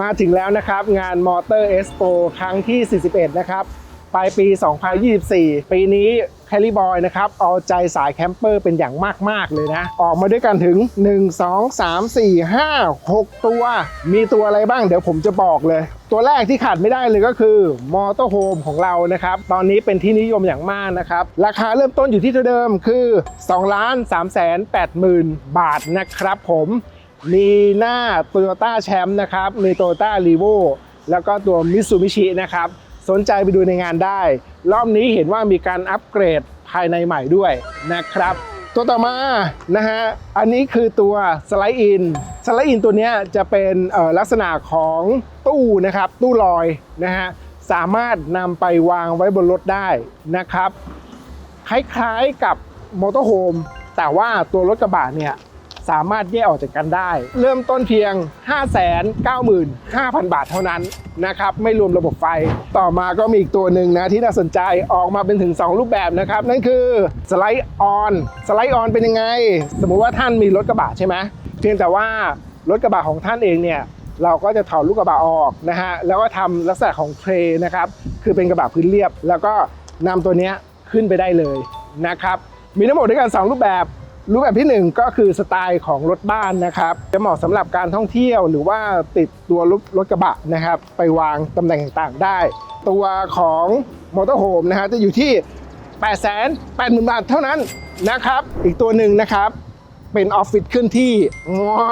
มาถึงแล้วนะครับงานมอเตอร์เอ็กซ์โปครั้งที่ 41 นะครับปลายปี 2024 ปีนี้แคลิบอยนะครับ เอาใจสายแคมเปอร์เป็นอย่างมาก ๆ เลยนะ ออกมาด้วยกันถึง 1 2 3 4 5 6 ตัว มีตัวอะไรบ้างเดี๋ยวผมจะบอกเลย ตัวแรกที่ขาดไม่ได้เลยก็คือมอเตอร์โฮมของเรานะครับ ตอนนี้เป็นที่นิยมอย่างมากนะครับ ราคาเริ่มต้นอยู่ที่เท่าเดิมคือ2ล้าน3แสน8หมื่นบาทนะครับผม มีหน้า Toyota แชมป์นะครับ มี Toyota r e v o แล้วก็ตัว Mitsubishi นะครับ สนใจไปดูในงานได้ รอบนี้เห็นว่ามีการอัปเกรดภายในใหม่ด้วยนะครับ ตัวต่อมานะฮะ อันนี้คือตัวสไลด์อิน สไลด์อินตัวนี้จะเป็นลักษณะของตู้นะครับ ตู้ลอยนะฮะ สามารถนำไปวางไว้บนรถได้นะครับ คล้ายๆกับมอเตอร์โฮมแต่ว่าตัวรถกระบะเนี่ย สามารถแยกออกจากกันได้ เริ่มต้นเพียง 595,000 บาทเท่านั้นนะครับไม่รวมระบบไฟ ต่อมาก็มีอีกตัวหนึ่งนะที่น่าสนใจออกมาเป็นถึง 2 รูปแบบนะครับ นั่นคือสไลด์ออนสไลด์ออนเป็นยังไง สมมุติว่าท่านมีรถกระบะใช่ไหมเพียงแต่ว่ารถกระบะของท่านเองเนี่ยเราก็จะถอดลูกกระบะออกนะฮะแล้วก็ทำลักษณะของเทรย์นะครับคือเป็นกระบะพื้นเรียบ แล้วก็นำตัวนี้ขึ้นไปได้เลยนะครับมีทั้งหมดด้วยกัน 2 รูปแบบ รูปแบบที่ 1 ก็คือสไตล์ของรถบ้านนะครับ จะเหมาะสำหรับการท่องเที่ยวหรือว่าติดตัวรถรถกระบะนะครับ ไปวางตำแหน่งต่างๆได้ ตัวของมอเตอร์โฮมนะฮะจะอยู่ที่ 8 8 0 0 0 0 บาทเท่านั้นนะครับ อีกตัวหนึ่งนะครับ เป็นออฟฟิศเคลื่อนที่ว้า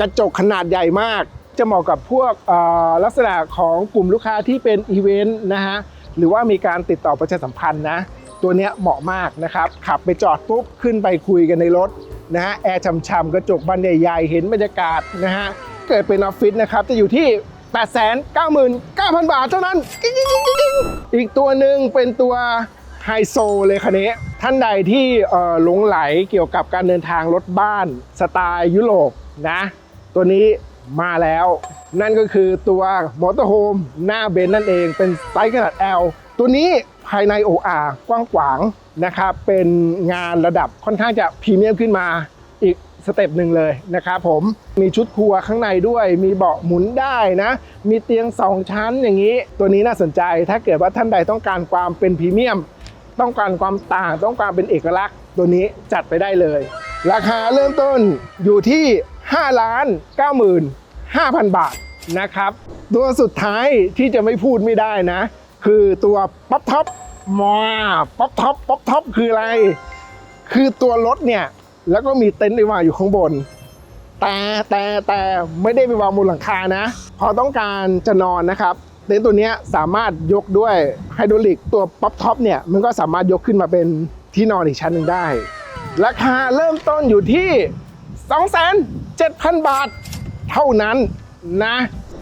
กระจกขนาดใหญ่มาก จะเหมาะกับพวกเอ่อลักษณะของกลุ่มลูกค้าที่เป็นอีเวนต์นะฮะหรือว่ามีการติดต่อประชาสัมพันธ์นะ ตัวเนี้ยเหมาะมากนะครับ ขับไปจอดปุ๊บขึ้นไปคุยกันในรถนะฮะแอร์ช่ำๆกระจกบานใหญ่ๆ เห็นบรรยากาศนะฮะเกิดเป็นออฟฟิศนะครับ จะอยู่ที่ 899,000 บาทเท่านั้น อีกตัวหนึ่งเป็นตัวไฮโซเลยคันนี้ท่านใดที่หลงไหลเกี่ยวกับการเดินทางรถบ้านสไตล์ยุโรปนะ ตัวนี้มาแล้ว นั่นก็คือตัวมอเตอร์โฮมหน้าเบนนั่นเองเป็นไซส์ขนาด L ตัวนี้ ภายใน OR กว้างขวางนะครับเป็นงานระดับค่อนข้างจะพรีเมียมขึ้นมาอีกสเต็ปหนึ่งเลยนะครับผมมีชุดครัวข้างในด้วย มีเบาะหมุนได้นะ มีเตียง 2 ชั้นอย่างนี้ ตัวนี้น่าสนใจถ้าเกิดว่าท่านใดต้องการความเป็นพรีเมียม ต้องการความต่างต้องการเป็นเอกลักษณ์ ตัวนี้จัดไปได้เลย ราคาเริ่มต้นอยู่ที่ 5 ล้าน 95,000 บาทนะครับ ตัวสุดท้ายที่จะไม่พูดไม่ได้นะ คือตัวป๊อปท็อปมาป๊อปท็อปป๊อปท็อปคืออะไร คือตัวรถเนี่ย แล้วก็มีเต็นท์ไปวางอยู่ข้างบน แต่แต่แต่ไม่ได้ไปวางบนหลังคานะ พอต้องการจะนอนนะครับ เต็นท์ตัวนี้สามารถยกด้วยไฮดรอลิกตัวป๊อปท็อปเนี่ย มันก็สามารถยกขึ้นมาเป็นที่นอนอีกชั้นหนึ่งได้ ราคาเริ่มต้นอยู่ที่ 2 7 0 0 0 บาท เท่านั้นนะ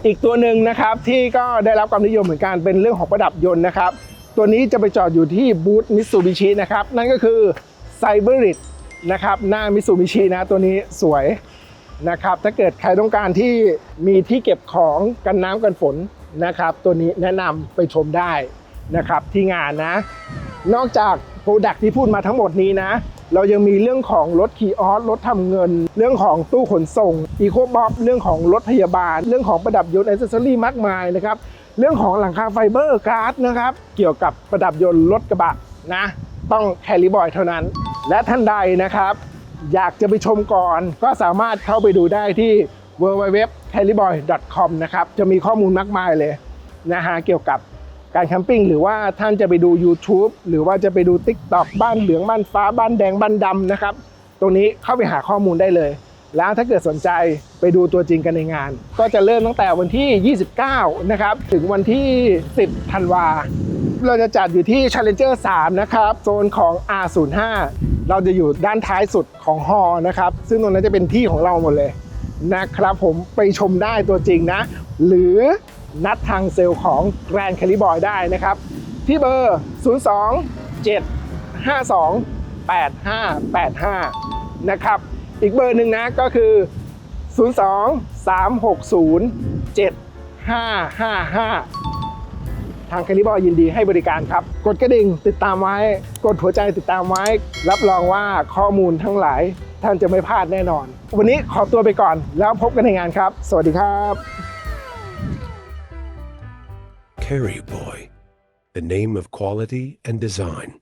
อีกตัวหนึ่งนะครับที่ก็ได้รับความนิยมเหมือนกันเป็นเรื่องของประดับยนต์นะครับ ตัวนี้จะไปจอดอยู่ที่บูธมิ t ซูบิชินะครับ นั่นก็คือไซเบอริดนะครับหน้ามิ t ซูบิชินะตัวนี้สวยนะครับ ถ้าเกิดใครต้องการที่มีที่เก็บของกันน้ำกันฝนนะครับ ตัวนี้แนะนำไปชมได้นะครับที่งานนะ นอกจาก ปรดักที่พูดมาทั้งหมดนี้นะ เรายังมีเรื่องของรถคีย์ออสรถทำเงิน เรื่องของตู้ขนส่งอีโคบ็อกเรื่องของรถพยาบาล เรื่องของประดับยนต์อ c เซสซอรี่มากมายนะครับเรื่องของหลังคาไฟเบอร์การ์ดนะครับ เกี่ยวกับประดับยนต์รถกระบะนะ ต้องแคลิบอยเท่านั้น และท่านใดนะครับ อยากจะไปชมก่อน ก็สามารถเข้าไปดูได้ที่ www.caliboy.com นะครับ จะมีข้อมูลมากมายเลยนะฮะเกี่ยวกับ การแคมปิ้งหรือว่าท่านจะไปดู YouTube หรือว่าจะไปดู TikTok บ้านเหลืองบ้านฟ้าบ้านแดงบ้านดำนะครับ ตรงนี้เข้าไปหาข้อมูลได้เลย แล้วถ้าเกิดสนใจไปดูตัวจริงกันในงาน ก็จะเริ่มตั้งแต่วันที่ 29 นะครับ ถึงวันที่ 10 ธันวา เราจะจัดอยู่ที่ Challenger 3 นะครับ โซนของ R05 เราจะอยู่ด้านท้ายสุดของฮอนะครับ ซึ่งตรงนั้นจะเป็นที่ของเราหมดเลยนะครับผมไปชมได้ตัวจริงนะ หรือ นัดทางเซลล์ของ Grand c a l i b o y ได้นะครับ ที่เบอร์ 02 752 8585 นะครับ อีกเบอร์หนึ่งนะก็คือ 02 360 7555 ทางคาริบอยยินดีให้บริการครับ กดกระดิ่งติดตามไว้ กดหัวใจติดตามไว้ รับรองว่าข้อมูลทั้งหลายท่านจะไม่พลาดแน่นอน วันนี้ขอตัวไปก่อนแล้วพบกันในงานครับ สวัสดีครับ Carry Boy, the name of quality and design.